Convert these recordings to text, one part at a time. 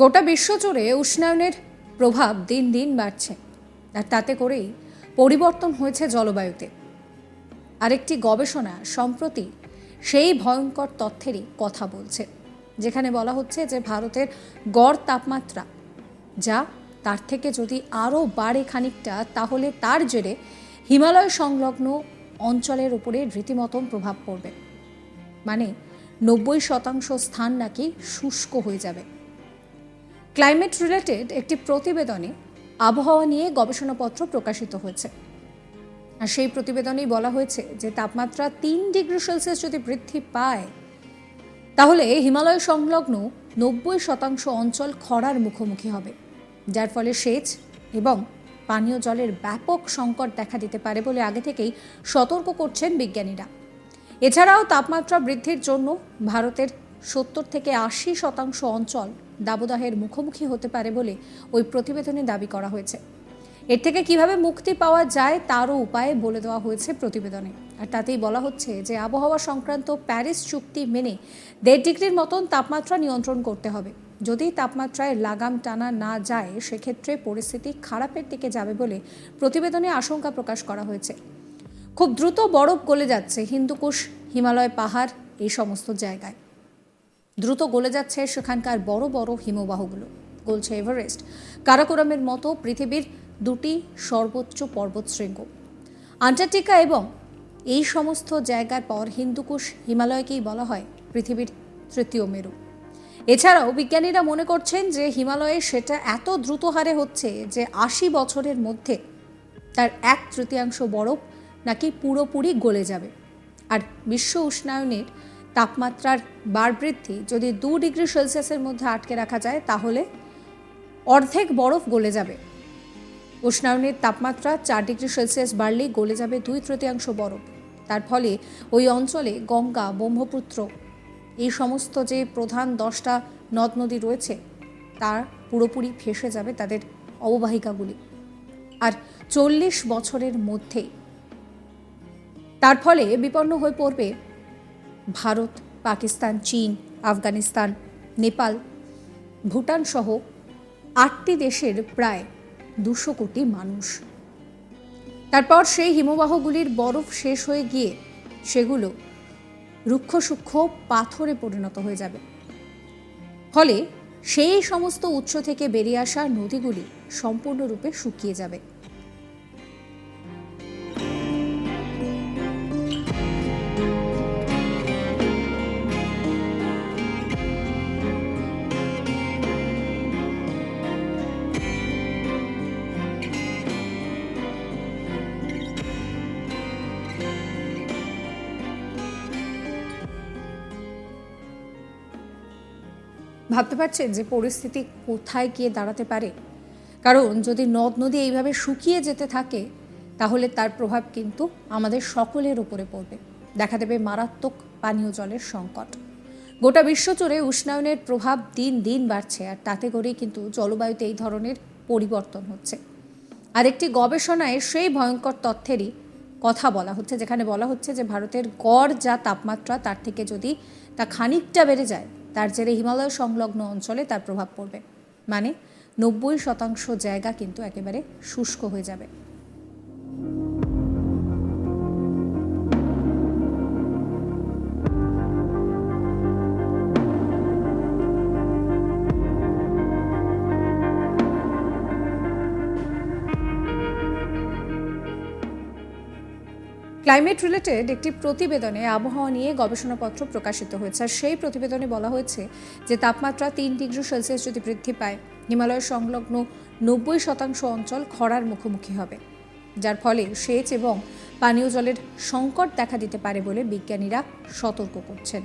গোটা বিশ্ব জুড়ে উষ্ণায়নের প্রভাব দিন দিন বাড়ছে। আর তাতে করেই পরিবর্তন হয়েছে জলবায়ুতে। আরেকটি গবেষণা সম্প্রতি সেই ভয়ঙ্কর তথ্যেরই কথা বলছে, যেখানে বলা হচ্ছে যে ভারতের গড় তাপমাত্রা, যা তার থেকে যদি আরও বাড়ে খানিকটা, তাহলে তার জেরে হিমালয় সংলগ্ন অঞ্চলের উপরে রীতিমতন প্রভাব পড়বে। মানে নব্বই শতাংশ স্থান নাকি শুষ্ক হয়ে যাবে। ক্লাইমেট রিলেটেড একটি প্রতিবেদনে আবহাওয়া নিয়ে গবেষণাপত্র প্রকাশিত হয়েছে। আর সেই প্রতিবেদনেই বলা হয়েছে যে তাপমাত্রা তিন ডিগ্রি সেলসিয়াস যদি বৃদ্ধি পায়, তাহলে হিমালয় সংলগ্ন নব্বই শতাংশ অঞ্চল খরার মুখোমুখি হবে, যার ফলে সেচ এবং পানীয় জলের ব্যাপক সংকট দেখা দিতে পারে বলে আগে থেকেই সতর্ক করছেন বিজ্ঞানীরা। এছাড়াও তাপমাত্রা বৃদ্ধির জন্য ভারতের সত্তর থেকে আশি শতাংশ অঞ্চল দাবদাহের মুখোমুখি হতে পারে বলে ওই প্রতিবেদনে দাবি করা হয়েছে। এর থেকে কীভাবে মুক্তি পাওয়া যায় তারও উপায় বলে দেওয়া হয়েছে প্রতিবেদনে। আর তাতেই বলা হচ্ছে যে, আবহাওয়া সংক্রান্ত প্যারিস চুক্তি মেনে দেড় ডিগ্রির মতন তাপমাত্রা নিয়ন্ত্রণ করতে হবে। যদি তাপমাত্রায় লাগাম টানা না যায়, সেক্ষেত্রে পরিস্থিতি খারাপের দিকে যাবে বলে প্রতিবেদনে আশঙ্কা প্রকাশ করা হয়েছে। খুব দ্রুত বরফ গলে যাচ্ছে, হিন্দুকুশ, হিমালয় পাহাড়, এই সমস্ত জায়গায়। দ্রুত গলে যাচ্ছে সেখানকার বড় বড় হিমবাহগুলো। গলছে এভারেস্ট। কারাকোরামের মতো পৃথিবীর দুটি সর্বোচ্চ পর্বতশৃঙ্গ। আন্টার্কটিকা এবং এই সমস্ত জায়গার পর হিন্দুকুশ হিমালয়কেই বলা হয় পৃথিবীর তৃতীয় মেরু। এছাড়াও বিজ্ঞানীরা মনে করছেন যে হিমালয়ে সেটা এত দ্রুত হারে হচ্ছে যে আশি বছরের মধ্যে তার এক তৃতীয়াংশ বরফ নাকি পুরোপুরি গলে যাবে। আর বিশ্ব উষ্ণায়নের তাপমাত্রার বার বৃদ্ধি যদি দু ডিগ্রি সেলসিয়াসের মধ্যে আটকে রাখা যায়, তাহলে অর্ধেক বরফ গলে যাবে। উষ্ণায়নের তাপমাত্রা চার ডিগ্রি সেলসিয়াস বাড়লেই গলে যাবে দুই তৃতীয়াংশ বরফ। তার ফলে ওই অঞ্চলে গঙ্গা, ব্রহ্মপুত্র, এই সমস্ত যে প্রধান দশটা নদ নদী রয়েছে তার পুরোপুরি ফেসে যাবে তাদের অববাহিকাগুলি। আর চল্লিশ বছরের মধ্যেই। তার ফলে বিপন্ন হয়ে পড়বে ভারত, পাকিস্তান, চীন, আফগানিস্তান, নেপাল, ভুটান সহ আটটি দেশের প্রায় দুশো কোটি মানুষ। তারপর সেই হিমবাহগুলির বরফ শেষ হয়ে গিয়ে সেগুলো রুক্ষ পাথরে পরিণত হয়ে যাবে। ফলে সেই সমস্ত উৎস থেকে বেরিয়ে আসা নদীগুলি সম্পূর্ণরূপে শুকিয়ে যাবে। ভাবতে পারছেন যে পরিস্থিতি কোথায় গিয়ে দাঁড়াতে পারে? কারণ যদি নদ নদী এইভাবে শুকিয়ে যেতে থাকে, তাহলে তার প্রভাব কিন্তু আমাদের সকলের উপরে পড়বে। দেখা দেবে মারাত্মক পানীয় জলের সংকট। গোটা বিশ্ব জুড়ে উষ্ণায়নের প্রভাব দিন দিন বাড়ছে, আর তাতে করেই কিন্তু জলবায়ুতে এই ধরনের পরিবর্তন হচ্ছে। আর একটি গবেষণায় সেই ভয়ঙ্কর তথ্যেরই কথা বলা হচ্ছে, যেখানে বলা হচ্ছে যে ভারতের গড় যা তাপমাত্রা, তার থেকে যদি তা খানিকটা বেড়ে যায় তার জেরে হিমালয় সংলগ্ন অঞ্চলে তার প্রভাব পড়বে। মানে নব্বই শতাংশ জায়গা কিন্তু একেবারে শুষ্ক হয়ে যাবে। ক্লাইমেট রিলেটেড একটি প্রতিবেদনে আবহাওয়া নিয়ে গবেষণাপত্র প্রকাশিত হয়েছে। আর সেই প্রতিবেদনে বলা হয়েছে যে তাপমাত্রা তিন ডিগ্রি সেলসিয়াস যদি বৃদ্ধি পায়, হিমালয় সংলগ্ন নব্বই শতাংশ অঞ্চল খরার মুখোমুখি হবে। যার ফলে সেচ এবং পানীয় জলের সংকট দেখা দিতে পারে বলে বিজ্ঞানীরা সতর্ক করছেন।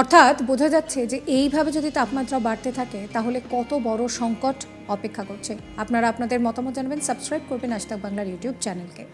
অর্থাৎ বোঝা যাচ্ছে যে এইভাবে যদি তাপমাত্রা বাড়তে থাকে, তাহলে কত বড় সংকট অপেক্ষা করছে। আপনারা আপনাদের মতামত জানাবেন, সাবস্ক্রাইব করবেন আজ তাক বাংলার ইউটিউব চ্যানেলকে